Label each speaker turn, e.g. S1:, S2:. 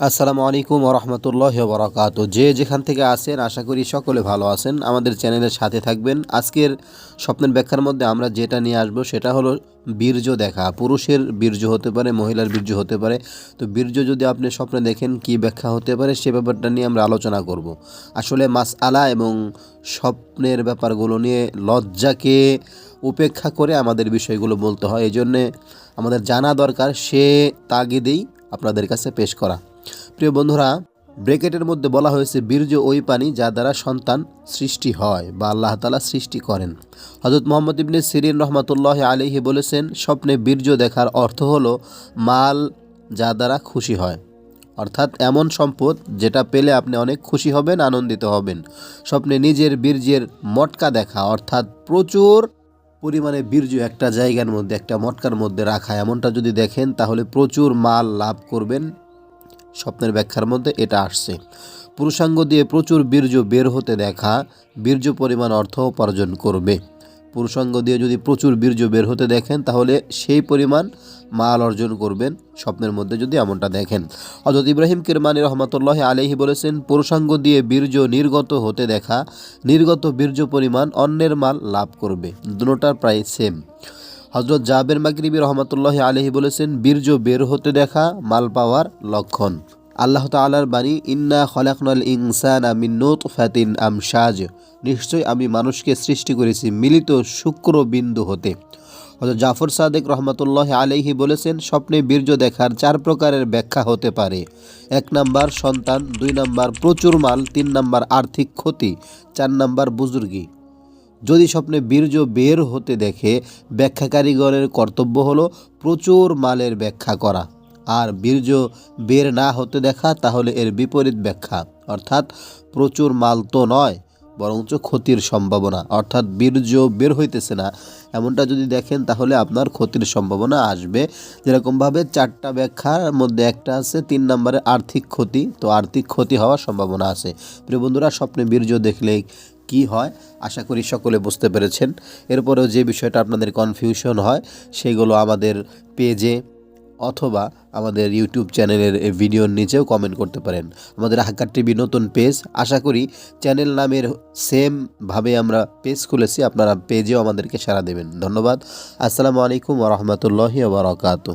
S1: আসসালামু আলাইকুম রহমতুল্লাহ বরাকাত যে যেখান থেকে আসেন আশা করি সকলে ভালো আছেন। আমাদের চ্যানেলের সাথে থাকবেন। আজকের স্বপ্নের ব্যাখ্যার মধ্যে আমরা যেটা নিয়ে আসব, সেটা হলো বীর্য দেখা। পুরুষের বীর্য হতে পারে, মহিলার বীর্য হতে পারে। তো বীর্য যদি আপনি স্বপ্নে দেখেন, কি ব্যাখ্যা হতে পারে, সে ব্যাপারটা নিয়ে আমরা আলোচনা করব। আসলে মাস আলা এবং স্বপ্নের ব্যাপারগুলো নিয়ে লজ্জাকে উপেক্ষা করে আমাদের বিষয়গুলো বলতে হয়। এই জন্যে আমাদের জানা দরকার, সে তাগিদেই আপনাদের কাছে পেশ করা। প্রিয় বন্ধুরা, ব্রেকেটের মধ্যে বলা হয়েছে বীর্য ওই পানি যা দ্বারা সন্তান সৃষ্টি হয় বা আল্লাহ তালা সৃষ্টি করেন। হজরত মোহাম্মদ ইবনে সিরিন রহমতুল্লাহ আলিহি বলেছেন, স্বপ্নে বীর্য দেখার অর্থ হলো মাল যা দ্বারা খুশি হয়। অর্থাৎ এমন সম্পদ যেটা পেলে আপনি অনেক খুশি হবেন, আনন্দিত হবেন। স্বপ্নে নিজের বীর্যের মটকা দেখা, অর্থাৎ প্রচুর পরিমাণে বীর্য একটা জায়গার মধ্যে, একটা মটকার মধ্যে রাখা। এমনটা যদি দেখেন, তাহলে প্রচুর মাল লাভ করবেন স্বপ্নের ব্যাখ্যার মধ্যে এটা আসছে। পুরুষাঙ্গ দিয়ে প্রচুর বীর্য বের হতে দেখা, বীর্য পরিমাণ অর্থ উপার্জন করবে। পুরুষাঙ্গ দিয়ে যদি প্রচুর বীর্য বের হতে দেখেন, তাহলে সেই পরিমাণ মাল অর্জন করবেন স্বপ্নের মধ্যে যদি এমনটা দেখেন। হজরত ইব্রাহিম কিরমানি রহমতুল্লাহ আলহি বলেছেন, পুরুষাঙ্গ দিয়ে বীর্য নির্গত হতে দেখা, নির্গত বীর্য পরিমাণ অন্যের মাল লাভ করবে। দুটোটার প্রায় সেম হজরত জাবের মাগরিবি রহমতুল্লাহ আলহি বলেছেন, বীর্য বের হতে দেখা মাল পাওয়ার লক্ষণ। আল্লাহ তালার বাণী, ইন্না খলাকনাল ইনসান আমিন নোত ফাতিন আম সাজ নিশ্চয়ই আমি মানুষকে সৃষ্টি করেছি মিলিত শুক্র বিন্দু হতে। হজরত জাফর সাদেক রহমতুল্লাহ আলহি বলেছেন, স্বপ্নে বীর্য দেখার চার প্রকারের ব্যাখ্যা হতে পারে। এক নাম্বার সন্তান, দুই নাম্বার প্রচুর মাল, তিন নাম্বার আর্থিক ক্ষতি, চার নাম্বার বুজুর্গি। যদি স্বপ্নে বীর্য বের হতে দেখে ব্যাখ্যাকারীগণের কর্তব্য হলো প্রচুর মালের ব্যাখ্যা করা। আর বীর্য বের না হতে দেখা তাহলে এর বিপরীত ব্যাখ্যা। অর্থাৎ প্রচুর মাল তো নয়, বরঞ্চ ক্ষতির সম্ভাবনা। অর্থাৎ বীর্য বের হইতেছে না। এমনটা যদি দেখেন তাহলে আপনার ক্ষতির সম্ভাবনা আসবে। যেরকমভাবে চারটা ব্যাখ্যার মধ্যে একটা আছে, তিন নম্বরে আর্থিক ক্ষতি। তো আর্থিক ক্ষতি হওয়ার সম্ভাবনা আছে। প্রিয় বন্ধুরা, স্বপ্নে বীর্য দেখলে কি হয়, আশা করি সকলে বুঝতে পেরেছেন। এরপরেও যে বিষয়টা আপনাদের কনফিউশন হয়, সেগুলো আমাদের পেজে অথবা আমাদের ইউটিউব চ্যানেলের ভিডিওর নিচেও কমেন্ট করতে পারেন। আমাদের হাক্কার টিভি নতুন পেজ আশা করি চ্যানেল নামের সেমভাবে আমরা পেজ খুলেছি, আপনারা পেজেও আমাদেরকে সাড়া দেবেন। ধন্যবাদ। আসসালামু আলাইকুম রহমতুল্লাহি ওবরাকাতু